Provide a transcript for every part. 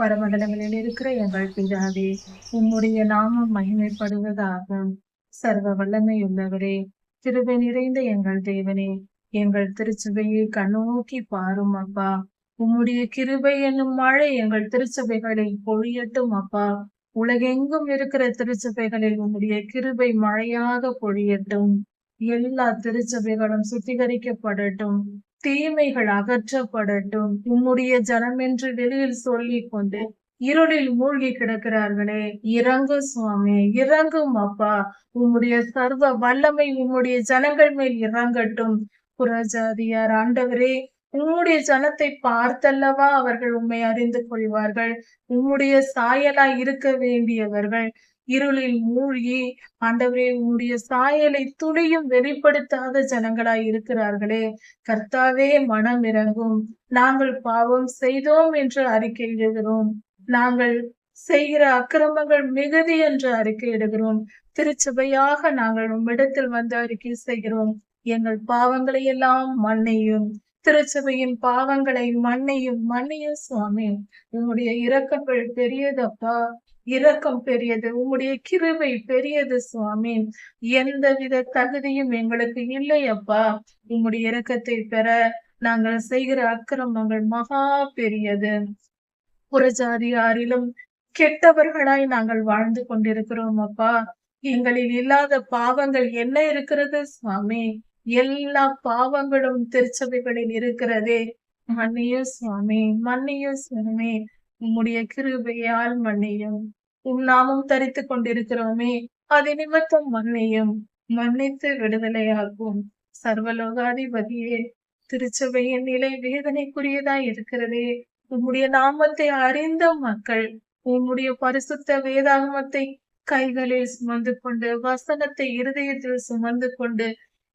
பரமண்டலங்களில் இருக்கிற எங்கள் பிதாவே உம்முடைய நாமம் மகிமைப்படுவதாக சர்வ வல்லமையுள்ளவரே திருவை நிறைந்த எங்கள் தேவனே எங்கள் திருச்சபையை கண்ணோக்கி பாரும் அப்பா. உம்முடைய கிருபை என்னும் மழை எங்கள் திருச்சபைகளில் பொழியட்டும் அப்பா. உலகெங்கும் இருக்கிற திருச்சபைகளில் உம்முடைய கிருபை மழையாக பொழியட்டும். எல்லா திருச்சபைகளும் சுத்திகரிக்கப்படட்டும். தீமைகள் அகற்றப்படட்டும். உம்முடைய ஜனம் என்று வெளியில் சொல்லிக் கொண்டு இருளில் மூழ்கி கிடக்கிறார்களே. இறங்கு சுவாமி இறங்கும் அப்பா. உம்முடைய சர்வ வல்லமை உம்முடைய ஜனங்கள் மேல் இறங்கட்டும். புறஜாதியார் ஆண்டவரே உம்முடைய ஜனத்தை பார்த்தல்லவா அவர்கள் உம்மை அறிந்து கொள்வார்கள். உம்முடைய சாயலாய் இருக்க வேண்டியவர்கள். இருளில் மூழ்கி ஆண்டவரே உம்முடைய சாயலை துளியும் வெளிப்படுத்தாத ஜனங்களாய் இருக்கிறார்களே. கர்த்தாவே மனம் இறங்கும். நாங்கள் பாவம் செய்தோம் என்று அறிக்கையிடுகிறோம் நாங்கள் செய்கிற அக்கிரமங்கள் மிகுதி என்று அறிக்கையிடுகிறோம் திருச்சபையாக நாங்கள் உம்மிடத்தில் வந்து அறிக்கை செய்கிறோம். எங்கள் பாவங்களை எல்லாம் மன்னியும். திருச்சபையின் பாவங்களை மண்ணையும் மண்ணையும் சுவாமி. உங்களுடைய இரக்கங்கள் பெரியதப்பா. இரக்கம் பெரியது உங்களுடைய கிருவை பெரியது சுவாமி. எந்த வித தகுதியும் எங்களுக்கு இல்லையப்பா. உங்களுடைய இரக்கத்தை பெற நாங்கள் செய்கிற அக்கிரமங்கள் மகா பெரியது. புறஜாதியாரிலும் கெட்டவர்களாய் நாங்கள் வாழ்ந்து கொண்டிருக்கிறோம் அப்பா. எங்களில் இல்லாத பாவங்கள் என்ன இருக்கிறது சுவாமி? எல்லா பாவங்களும் திருச்சபைகளில் இருக்கிறதே. மன்னியும் சுவாமி மன்னியும் சுவாமி. உம்முடைய கிருபையால் மன்னியும். உம் நாமும் தரித்து கொண்டிருக்கிறோமே அது நிமித்தம் மன்னியும். மன்னித்து விடுதலையாகும். சர்வலோகாதிபதியே திருச்சபையின் நிலை வேதனைக்குரியதாய் இருக்கிறதே. உம்முடைய நாமத்தை அறிந்த மக்கள் உம்முடைய பரிசுத்த வேதாகமத்தை கைகளில் சுமந்து கொண்டு வசனத்தை இருதயத்தில் சுமந்து கொண்டு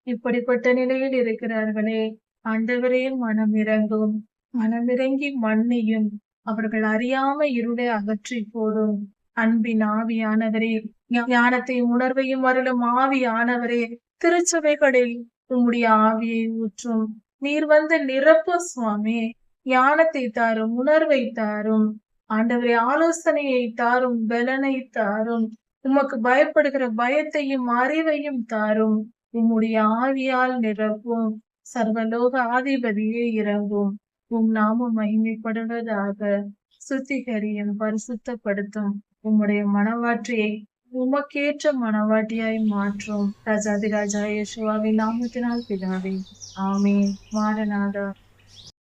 இப்படிப்பட்ட நிலையில் இருக்கிறார்களே. ஆண்டவரே மனம் இறங்கும் மனமிறங்கி மண்ணையும் அவர்கள் அறியாம இருளை அகற்றி போடும். அன்பின் ஆவியானவரே ஞானத்தை உணர்வையும் அருளும் ஆவியானவரே திருச்சபைகளில் உம்முடைய ஆவியை ஊற்றும். நீர் வந்து நிரப்பு சுவாமி ஞானத்தை தாரும் உணர்வை தாரும். ஆண்டவரே ஆலோசனையை தாரும் பலனை தாரும். உமக்கு பயப்படுகிற பயத்தையும் அறிவையும் தாரும். உம்முடைய ஆவியால் நிரப்பும் சர்வலோக ஆதிபதியே இறங்கும். உம் நாமம் மகிமைப்படுவதாக சுத்திகரியும் பரிசுத்தப்படுத்தும். உம்முடைய மனவாற்றியை உமக்கேற்ற மனவாட்டியாய் மாற்றும். ராஜாதிராஜா யேசுவாவின் நாமத்தினால் பிதாவே ஆமீன். மாரநாதா